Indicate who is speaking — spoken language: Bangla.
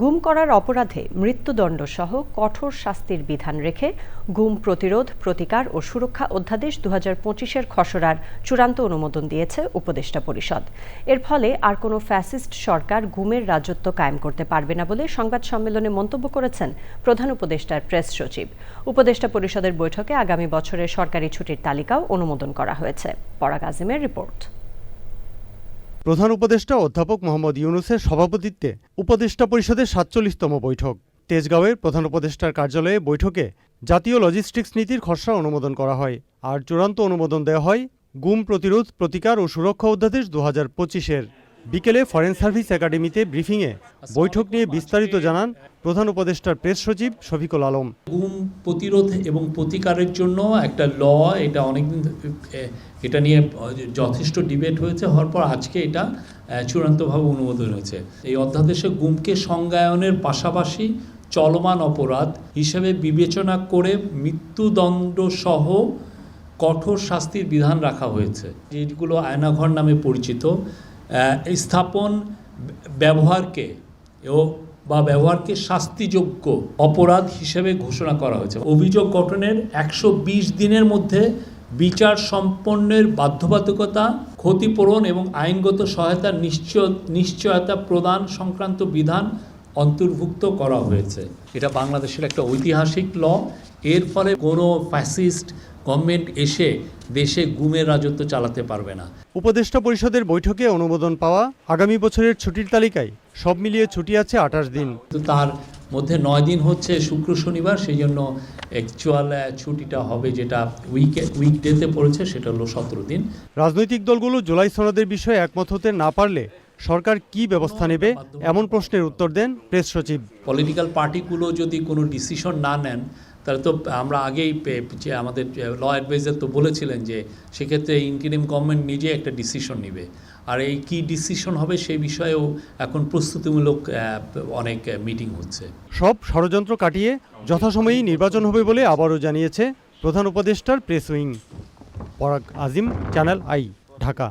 Speaker 1: গুম করার অপরাধে মৃত্যুদণ্ড সহ কঠোর শাস্তির বিধান রেখে গুম প্রতিরোধ, প্রতিকার ও সুরক্ষা অধ্যাদেশ দু হাজার পঁচিশের খসড়ার চূড়ান্ত অনুমোদন দিয়েছে উপদেষ্টা পরিষদ। এর ফলে আর কোনো ফ্যাসিস্ট সরকার গুমের রাজত্ব কায়েম করতে পারবে না বলে সংবাদ সম্মেলনে মন্তব্য করেছেন প্রধান উপদেষ্টার প্রেস সচিব। উপদেষ্টা পরিষদের বৈঠকে আগামী বছরের সরকারি ছুটির তালিকাও অনুমোদন করা হয়েছে। পরাগ আজিমের রিপোর্ট।
Speaker 2: প্রধান উপদেষ্টা অধ্যাপক মোহাম্মদ ইউনুসের সভাপতিত্বে উপদেষ্টা পরিষদের সাতচল্লিশতম বৈঠক। তেজগাঁওয়ের প্রধান উপদেষ্টার কার্যালয়ে বৈঠকে জাতীয় লজিস্টিক্স নীতির খসড়া অনুমোদন করা হয় আর চূড়ান্ত অনুমোদন দেওয়া হয় গুম প্রতিরোধ, প্রতিকার ও সুরক্ষা অধ্যাদেশ দু হাজার পঁচিশের। বিকেলে ফরেন সার্ভিস একাডেমিতে ব্রিফিংয়ে বৈঠক নিয়ে বিস্তারিত জানান প্রধান উপদেষ্টার প্রেস সচিব শফিকুল আলম।
Speaker 3: গুম প্রতিরোধ এবং প্রতিকারের জন্য একটা ল, এটা অনেকদিন এটা নিয়ে যথেষ্ট ডিবেট হয়েছে, হওয়ার পর আজকে এটা চূড়ান্তভাবে অনুমোদন হয়েছে। এই অধ্যাদেশে গুমকে সংজ্ঞায়নের পাশাপাশি চলমান অপরাধ হিসেবে বিবেচনা করে মৃত্যুদণ্ড সহ কঠোর শাস্তির বিধান রাখা হয়েছে। যেগুলো আয়নাঘর নামে পরিচিত স্থাপন ব্যবহারকে ও বা ব্যবহারকে শাস্তিযোগ্য অপরাধ হিসেবে ঘোষণা করা হয়েছে। অভিযোগ গঠনের একশো বিশ দিনের মধ্যে বিচার সম্পন্নের বাধ্যবাধকতা, ক্ষতিপূরণ এবং আইনগত সহায়তা নিশ্চয়, নিশ্চয়তা প্রদান সংক্রান্ত বিধান অন্তর্ভুক্ত করা হয়েছে। এটা বাংলাদেশের একটা ঐতিহাসিক ল। এর ফলে কোনো ফ্যাসিস্ট গভর্নমেন্ট এসে দেশে গুমের রাজত্ব চালাতে পারবে না।
Speaker 2: উপদেষ্টা পরিষদের বৈঠকে অনুমোদন পাওয়া আগামী বছরের ছুটির তালিকায় সব মিলিয়ে ছুটি আছে আঠাশ দিন।
Speaker 3: তার মধ্যে নয় দিন হচ্ছে শুক্র শনিবার সেই জন্য অ্যাকচুয়াল ছুটিটা হবে যেটা উইকে উইকডেতে পড়েছে সেটা হলো সতেরো দিন।
Speaker 2: রাজনৈতিক দলগুলো জুলাই সনদের বিষয়ে একমত হতে না পারলে সরকার কি ব্যবস্থা নেবে এমন প্রশ্নের উত্তর দেন প্রেস সচিব।
Speaker 3: পলিটিক্যাল পার্টিগুলো যদি কোনো ডিসিশন না নেন তাহলে তো আমরা আগেই যে আমাদের ল অ্যাডভাইজার তো বলেছিলেন যে সেক্ষেত্রে ইন্টারিম গভর্নমেন্ট নিজে একটা ডিসিশন নেবে। আর এই কি ডিসিশন হবে সেই বিষয়েও এখন প্রস্তুতিমূলক অনেক মিটিং হচ্ছে।
Speaker 2: সব ষড়যন্ত্র কাটিয়ে যথাসময়েই নির্বাচন হবে বলে আবারও জানিয়েছে প্রধান উপদেষ্টার প্রেস উইং পরাগ আজিম চ্যানেল আই ঢাকা।